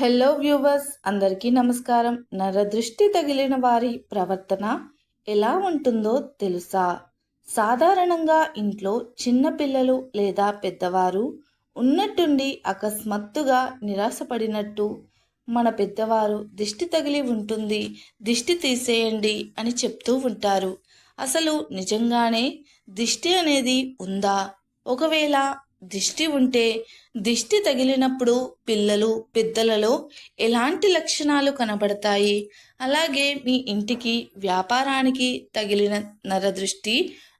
Hello viewers అందరికీ నమస్కారం. నరదృష్టి తగిలిన వారి ప్రవర్తన ఎలా ఉంటుందో తెలుసా? సాధారణంగా ఇంట్లో చిన్నపిల్లలు లేదా పెద్దవారు ఉన్నట్టుండి అకస్మాత్తుగా నిరాశపడినట్టు మన పెద్దవారు దిష్టి తగిలి ఉంటుంది దిష్టి తీసేయండి అని చెప్తూ ఉంటారు. అసలు నిజంగానే దిష్టి అనేది ఉందా? ఒకవేళ దిష్టి ఉంటే దిష్టి తగిలినప్పుడు పిల్లలు పెద్దలలో ఎలాంటి లక్షణాలు కనబడతాయి? అలాగే మీ ఇంటికి వ్యాపారానికి తగిలిన నరదృష్టి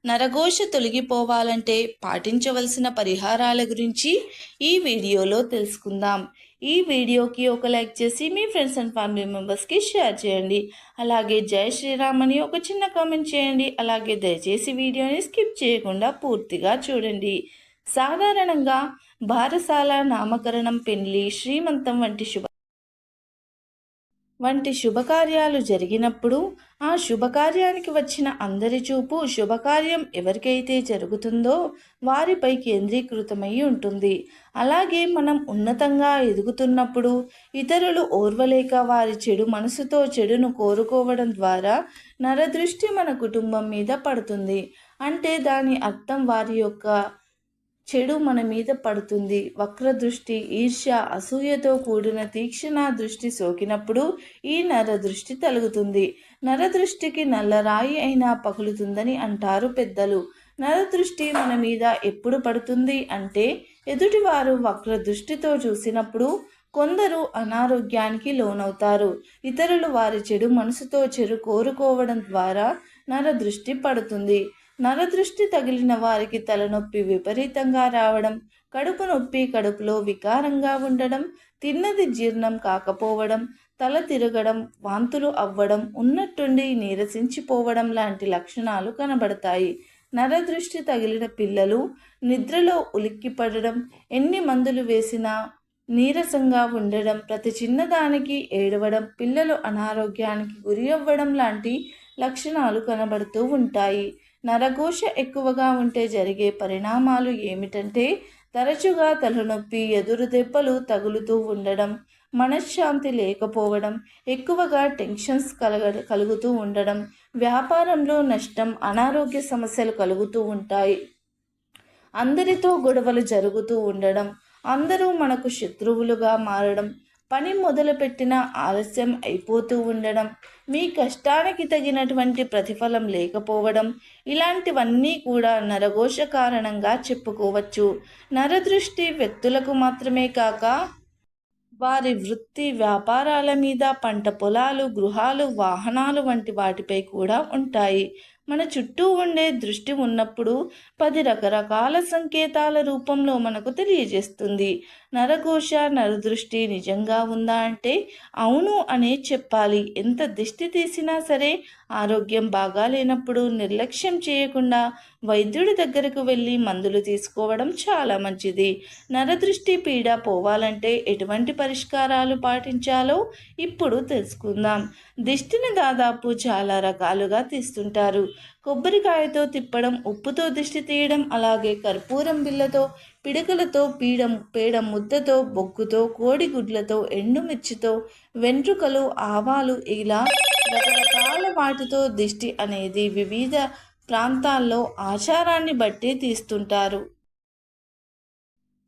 నరఘోష తొలగిపోవాలంటే పాటించవలసిన పరిహారాల గురించి ఈ వీడియోలో తెలుసుకుందాం. ఈ వీడియోకి ఒక లైక్ చేసి మీ ఫ్రెండ్స్ అండ్ ఫ్యామిలీ మెంబర్స్కి షేర్ చేయండి. అలాగే జై శ్రీరామ్ అని ఒక చిన్న కామెంట్ చేయండి. అలాగే దయచేసి వీడియోని స్కిప్ చేయకుండా పూర్తిగా చూడండి. సాధారణంగా బారసాల నామకరణం పెళ్ళి శ్రీమంతం వంటి శుభ వంటి శుభకార్యాలు జరిగినప్పుడు ఆ శుభకార్యానికి వచ్చిన అందరి చూపు శుభకార్యం ఎవరికైతే జరుగుతుందో వారిపై కేంద్రీకృతమై ఉంటుంది. అలాగే మనం ఉన్నతంగా ఎదుగుతున్నప్పుడు ఇతరులు ఓర్వలేక వారి చెడు మనసుతో చెడును కోరుకోవడం ద్వారా నరదృష్టి మన కుటుంబం మీద పడుతుంది. అంటే దాని అర్థం వారి యొక్క చెడు మన మీద పడుతుంది. వక్ర దృష్టి ఈర్ష్య అసూయతో కూడిన తీక్షణ దృష్టి సోకినప్పుడు ఈ నర దృష్టి తలుగుతుంది. నరదృష్టికి నల్లరాయి అయినా పగులుతుందని అంటారు పెద్దలు. నరదృష్టి మన మీద ఎప్పుడు పడుతుంది అంటే ఎదుటివారు వక్ర దృష్టితో చూసినప్పుడు కొందరు అనారోగ్యానికి లోనవుతారు. ఇతరులు వారి చెడు మనసుతో చెడు కోరుకోవడం ద్వారా నరదృష్టి పడుతుంది. నరదృష్టి తగిలిన వారికి తలనొప్పి విపరీతంగా రావడం కడుపు నొప్పి కడుపులో వికారంగా ఉండడం తిన్నది జీర్ణం కాకపోవడం తల తిరగడం వాంతులు అవ్వడం ఉన్నట్టుండి నీరసించిపోవడం లాంటి లక్షణాలు కనబడతాయి. నరదృష్టి తగిలిన పిల్లలు నిద్రలో ఉలిక్కిపడడం ఎన్ని మందులు వేసినా నీరసంగా ఉండడం ప్రతి చిన్నదానికి ఏడవడం పిల్లలు అనారోగ్యానికి గురి అవ్వడం లాంటి లక్షణాలు కనబడుతూ ఉంటాయి. నరఘోష ఎక్కువగా ఉంటే జరిగే పరిణామాలు ఏమిటంటే తరచుగా తలనొప్పి ఎదురు దెబ్బలు తగులుతూ ఉండడం మనశ్శాంతి లేకపోవడం ఎక్కువగా టెన్షన్స్ కలగ కలుగుతూ ఉండడం వ్యాపారంలో నష్టం అనారోగ్య సమస్యలు కలుగుతూ ఉంటాయి. అందరితో గొడవలు జరుగుతూ ఉండడం అందరూ మనకు శత్రువులుగా మారడం పని మొదలుపెట్టిన ఆలస్యం అయిపోతూ ఉండడం మీ కష్టానికి తగినటువంటి ప్రతిఫలం లేకపోవడం ఇలాంటివన్నీ కూడా నరఘోష కారణంగా చెప్పుకోవచ్చు. నరదృష్టి వ్యక్తులకు మాత్రమే కాక వారి వృత్తి వ్యాపారాల మీద పంట పొలాలు గృహాలు వాహనాలు వంటి వాటిపై కూడా ఉంటాయి. మన చుట్టూ ఉండే దృష్టి ఉన్నప్పుడు పది రకరకాల సంకేతాల రూపంలో మనకు తెలియజేస్తుంది. నరఘోష నరదృష్టి నిజంగా ఉందా అంటే అవును అనే చెప్పాలి. ఎంత దిష్టి తీసినా సరే ఆరోగ్యం బాగాలేనప్పుడు నిర్లక్ష్యం చేయకుండా వైద్యుడి దగ్గరకు వెళ్ళి మందులు తీసుకోవడం చాలా మంచిది. నరదృష్టి పీడ పోవాలంటే ఎటువంటి పరిష్కారాలు పాటించాలో ఇప్పుడు తెలుసుకుందాం. దిష్టిని దాదాపు చాలా రకాలుగా తీస్తుంటారు. కొబ్బరికాయతో తిప్పడం ఉప్పుతో దిష్టి తీయడం అలాగే కర్పూరం బిల్లతో పిడకలతో పీడం పేడ ముద్దతో బొగ్గుతో కోడిగుడ్లతో ఎండుమిర్చితో వెంట్రుకలు ఆవాలు ఇలా రకరకాల వాటితో దిష్టి అనేది వివిధ ప్రాంతాల్లో ఆచారాన్ని బట్టి తీస్తుంటారు.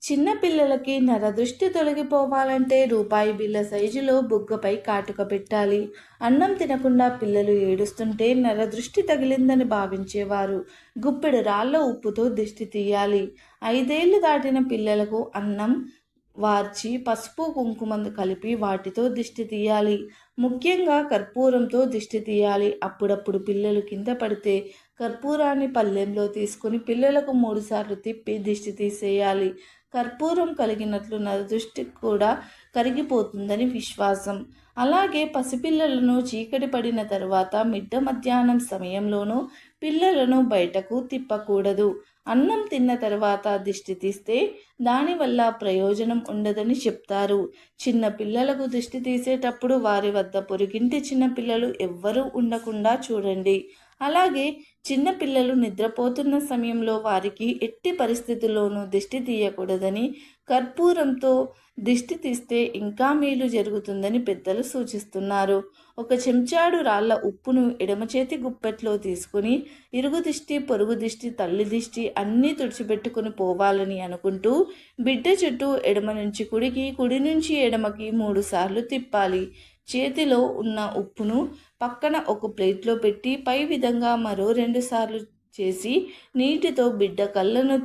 చిన్నపిల్లలకి నరదృష్టి తొలగిపోవాలంటే రూపాయి బిళ్ళ సైజులో బుగ్గపై కాటుక పెట్టాలి. అన్నం తినకుండా పిల్లలు ఏడుస్తుంటే నరదృష్టి తగిలిందని భావించేవారు. గుప్పెడు రాళ్ళ ఉప్పుతో దిష్టి తీయాలి. ఐదేళ్ళు దాటిన పిల్లలకు అన్నం వార్చి పసుపు కుంకుమందు కలిపి వాటితో దిష్టి తీయాలి. ముఖ్యంగా కర్పూరంతో దిష్టి తీయాలి. అప్పుడప్పుడు పిల్లలు కింద పడితే కర్పూరాన్ని పల్లెంలో తీసుకుని పిల్లలకు మూడుసార్లు తిప్పి దిష్టి తీసేయాలి. కర్పూరం కలిగినట్లు నరదృష్టి కూడా కరిగిపోతుందని విశ్వాసం. అలాగే పసిపిల్లలను చీకటి పడిన తర్వాత మిడ్డ మధ్యాహ్నం సమయంలోనూ పిల్లలను బయటకు తిప్పకూడదు. అన్నం తిన్న తర్వాత దిష్టి తీస్తే దానివల్ల ప్రయోజనం ఉండదని చెప్తారు. చిన్న పిల్లలకు దిష్టి తీసేటప్పుడు వారి వద్ద పొరుగింటి చిన్న పిల్లలు ఎవ్వరూ ఉండకుండా చూడండి. అలాగే చిన్నపిల్లలు నిద్రపోతున్న సమయంలో వారికి ఎట్టి పరిస్థితుల్లోనూ దిష్టి తీయకూడదని కర్పూరంతో దిష్టి తీస్తే ఇంకా మేలు జరుగుతుందని పెద్దలు సూచిస్తున్నారు. ఒక చెంచాడు రాళ్ళ ఉప్పును ఎడమ చేతి గుప్పెట్లో తీసుకుని ఇరుగు దిష్టి పొరుగు దిష్టి తల్లి దిష్టి అన్నీ తుడిచిపెట్టుకుని పోవాలని అనుకుంటూ బిడ్డ చుట్టూ ఎడమ నుంచి కుడికి కుడి నుంచి ఎడమకి మూడుసార్లు తిప్పాలి. చేతిలో ఉన్న ఉప్పును పక్కన ఒక ప్లేట్లో పెట్టి పై విధంగా మరో రెండు సార్లు చేసి నీటితో బిడ్డ కళ్ళను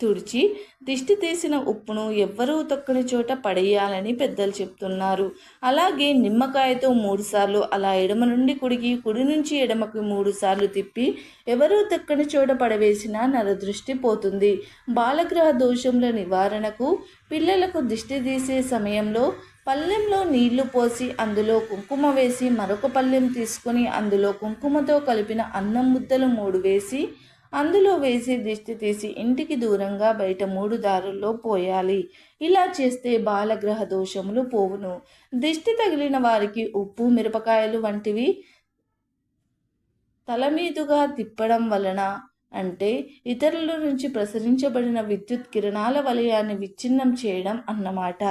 తుడిచి దిష్టి తీసిన ఉప్పును ఎవ్వరూ తొక్కని చోట పడేయాలని పెద్దలు చెప్తున్నారు. అలాగే నిమ్మకాయతో మూడుసార్లు అలా ఎడమ నుండి కుడికి కుడి నుంచి ఎడమకి మూడుసార్లు తిప్పి ఎవరూ తొక్కని చోట పడవేసిన నరదృష్టి పోతుంది. బాలగ్రహ దోషముల నివారణకు పిల్లలకు దిష్టి తీసే సమయంలో పళ్ళెంలో నీళ్ళు పోసి అందులో కుంకుమ వేసి మరొక పళ్ళెం తీసుకొని అందులో కుంకుమతో కలిపిన అన్నం ముద్దలు మూడు వేసి అందులో వేసి దిష్టి తీసి ఇంటికి దూరంగా బయట మూడు దారుల్లో పోయాలి. ఇలా చేస్తే బాలగ్రహ దోషములు పోవును. దిష్టి తగిలిన వారికి ఉప్పు మిరపకాయలు వంటివి తల మీదుగా తిప్పడం వలన అంటే ఇతరుల నుంచి ప్రసరించబడిన విద్యుత్ కిరణాల వలయాన్ని విచ్ఛిన్నం చేయడం అన్నమాట.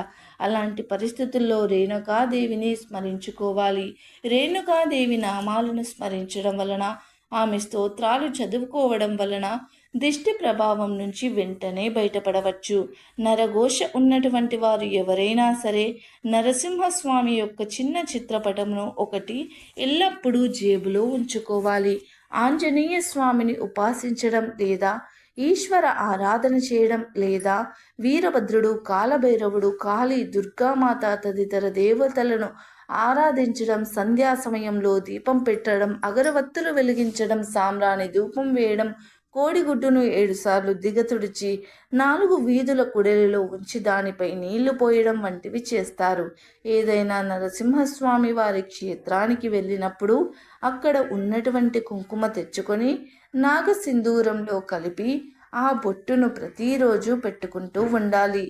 అలాంటి పరిస్థితుల్లో రేణుకాదేవిని స్మరించుకోవాలి. రేణుకాదేవి నామాలను స్మరించడం వలన ఆమె స్తోత్రాలు చదువుకోవడం వలన దిష్టి ప్రభావం నుంచి వెంటనే బయటపడవచ్చు. నరఘోష ఉన్నటువంటి వారు ఎవరైనా సరే నరసింహస్వామి యొక్క చిన్న చిత్రపటమును ఒకటి ఎల్లప్పుడూ జేబులో ఉంచుకోవాలి. ఆంజనేయ స్వామిని ఉపాసించడం లేదా ఈశ్వర ఆరాధన చేయడం లేదా వీరభద్రుడు కాలభైరవుడు కాళీ దుర్గామాత తదితర దేవతలను ఆరాధించడం సంధ్యా సమయంలో దీపం పెట్టడం అగరవత్తులు వెలిగించడం సామ్రాణి ధూపం వేయడం కోడిగుడ్డును ఏడుసార్లు దిగతుడిచి నాలుగు వీధుల కుడెలలో ఉంచి దానిపై నీళ్ళు పోయడం వంటివి చేస్తారు. ఏదైనా నరసింహస్వామి వారి క్షేత్రానికి వెళ్ళినప్పుడు అక్కడ ఉన్నటువంటి కుంకుమ తెచ్చుకొని నాగసింధూరంలో కలిపి ఆ బొట్టును ప్రతిరోజు పెట్టుకుంటూ ఉండాలి.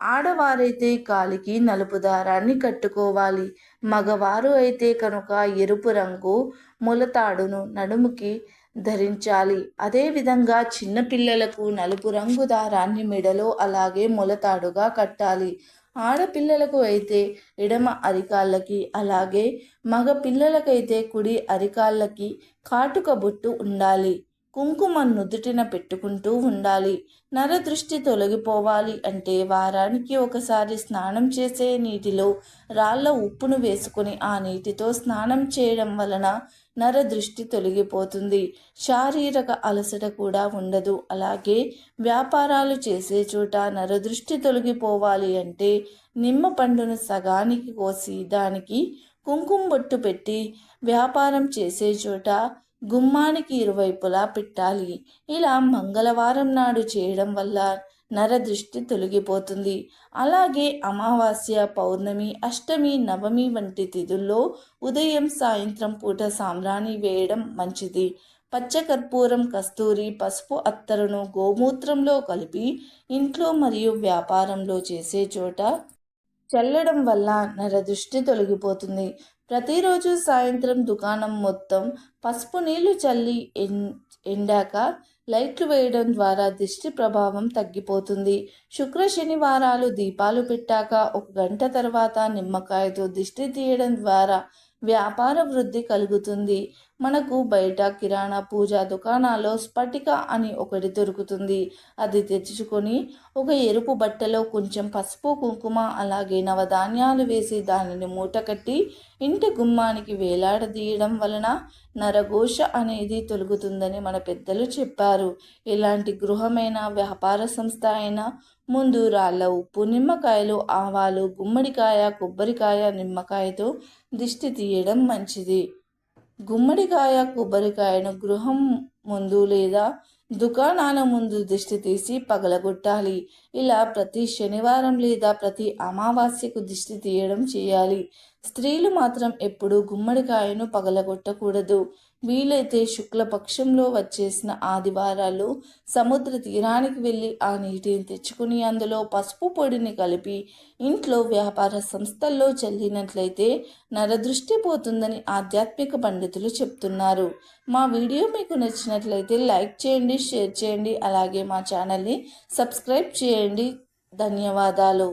ఆడవారైతే కాలికి నలుపు దారాన్ని కట్టుకోవాలి. మగవారు అయితే కనుక ఎరుపు రంగు ములతాడును నడుముకి ధరించాలి. అదేవిధంగా చిన్నపిల్లలకు నలుపు రంగు దారాన్ని మెడలో అలాగే మొలతాడుగా కట్టాలి. ఆడపిల్లలకు అయితే ఎడమ అరికాళ్ళకి అలాగే మగ పిల్లలకైతే కుడి అరికాళ్ళకి కాటుక బొట్టు ఉండాలి. కుంకుమ నుదుటిన పెట్టుకుంటూ ఉండాలి. నరదృష్టి తొలగిపోవాలి అంటే వారానికి ఒకసారి స్నానం చేసే నీటిలో రాళ్ళ ఉప్పును వేసుకొని ఆ నీటితో స్నానం చేయడం వలన నరదృష్టి తొలగిపోతుంది. శారీరక అలసట కూడా ఉండదు. అలాగే వ్యాపారాలు చేసే చోట నరదృష్టి తొలగిపోవాలి అంటే నిమ్మ పండును సగానికి కోసి దానికి కుంకుమ బొట్టు పెట్టి వ్యాపారం చేసే చోట గుమ్మానికి ఇరువైపులా పెట్టాలి. ఇలా మంగళవారం నాడు చేయడం వల్ల నరదృష్టి తొలగిపోతుంది. అలాగే అమావాస్య పౌర్ణమి అష్టమి నవమి వంటి తిథుల్లో ఉదయం సాయంత్రం పూట సాంబ్రాణి వేయడం మంచిది. పచ్చకర్పూరం కస్తూరి పసుపు అత్తరును గోమూత్రంలో కలిపి ఇంట్లో మరియు వ్యాపారంలో చేసే చోట చల్లడం వల్ల నరదృష్టి తొలగిపోతుంది. ప్రతిరోజు సాయంత్రం దుకాణం మొత్తం పసుపు నీళ్ళు చల్లి ఎండాక లైట్లు వేయడం ద్వారా దిష్టి ప్రభావం తగ్గిపోతుంది. శుక్ర శనివారాలు దీపాలు పెట్టాక ఒక గంట తర్వాత నిమ్మకాయతో దిష్టి తీయడం ద్వారా వ్యాపార వృద్ధి కలుగుతుంది. మనకు బయట కిరాణా పూజా దుకాణాల్లో స్ఫటిక అని ఒకటి దొరుకుతుంది. అది తెచ్చుకొని ఒక ఎరుపు బట్టలో కొంచెం పసుపు కుంకుమ అలాగే నవధాన్యాలు వేసి దానిని మూట కట్టి ఇంటి గుమ్మానికి వేలాడదీయడం వలన నరఘోష అనేది తొలుగుతుందని మన పెద్దలు చెప్పారు. ఎలాంటి గృహమైన వ్యాపార సంస్థ అయినా ముందు రాళ్ళ ఉప్పు నిమ్మకాయలు ఆవాలు గుమ్మడికాయ కొబ్బరికాయ నిమ్మకాయతో దిష్టి తీయడం మంచిది. గుమ్మడికాయ కొబ్బరికాయను గృహం ముందు లేదా దుకాణాల ముందు దిష్టి తీసి పగలగొట్టాలి. ఇలా ప్రతి శనివారం లేదా ప్రతి అమావాస్యకు దిష్టి తీయడం చేయాలి. స్త్రీలు మాత్రం ఎప్పుడూ గుమ్మడికాయను పగలగొట్టకూడదు. వీలైతే శుక్లపక్షంలో వచ్చేసిన ఆదివారాలు సముద్ర తీరానికి వెళ్ళి ఆ నీటిని తెచ్చుకుని అందులో పసుపు పొడిని కలిపి ఇంట్లో వ్యాపార సంస్థల్లో చల్లినట్లయితే నరదృష్టి పోతుందని ఆధ్యాత్మిక పండితులు చెప్తున్నారు. మా వీడియో మీకు నచ్చినట్లయితే లైక్ చేయండి షేర్ చేయండి అలాగే మా ఛానల్ని సబ్స్క్రైబ్ చేయండి. ధన్యవాదాలు.